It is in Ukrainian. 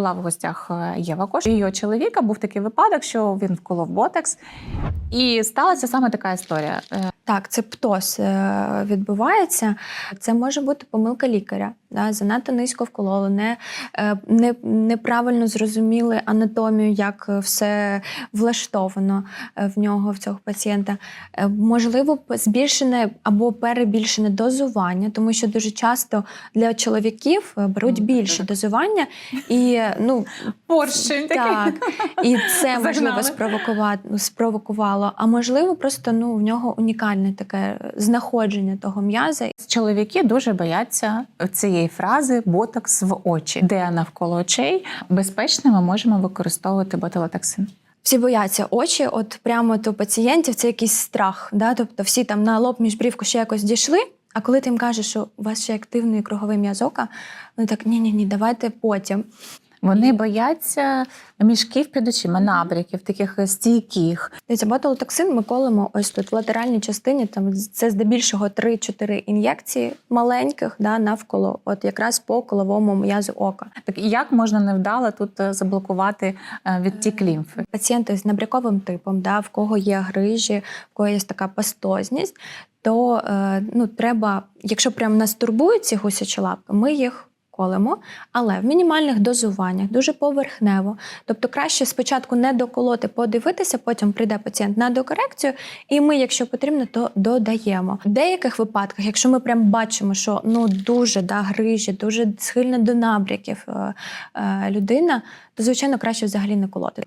Була в гостях е, Єва Кош. Її чоловіка був такий випадок, що він вколов ботекс, і сталася саме така історія. Е, Так, це птоз е, відбувається. Це може бути помилка лікаря. Да? Занадто низько вкололи, не, е, не, неправильно зрозуміли анатомію, як все влаштовано в нього, в цього пацієнта. Можливо, збільшене або перебільшене дозування, тому що дуже часто для чоловіків беруть більше дозування, і ну, Поршень так, і це можливо спровокувати спровокувало. А можливо, просто ну в нього унікальне таке знаходження того м'яза. Чоловіки дуже бояться цієї фрази ботокс в очі, де навколо очей безпечно ми можемо використовувати ботулотоксин. Всі бояться очі, от прямо у пацієнтів це якийсь страх. Да? Тобто всі там на лоб між брівку ще якось дійшли. А коли ти їм кажеш, що у вас ще активний круговий м'язок, вони так ні, ні, ні, давайте потім. Вони бояться мішків під очима, набряків, таких стійких. Дивіться, ботулотоксин ми колемо ось тут в латеральній частині. Там це здебільшого 3-4 ін'єкції маленьких да, навколо, от якраз по коловому м'язу ока. Так як можна невдало тут е, заблокувати е, відтік лімфи? Пацієнти з набряковим типом, да, в кого є грижі, в кого є така пастозність, то е, ну, треба, якщо прям нас турбують ці гусячі лапки, ми їх колемо, але в мінімальних дозуваннях, дуже поверхнево. Тобто краще спочатку не доколоти, подивитися, потім прийде пацієнт на докорекцію, і ми, якщо потрібно, то додаємо. В деяких випадках, якщо ми прям бачимо, що ну дуже да, грижі, дуже схильна до набряків е, е, людина, то звичайно краще взагалі не колоти.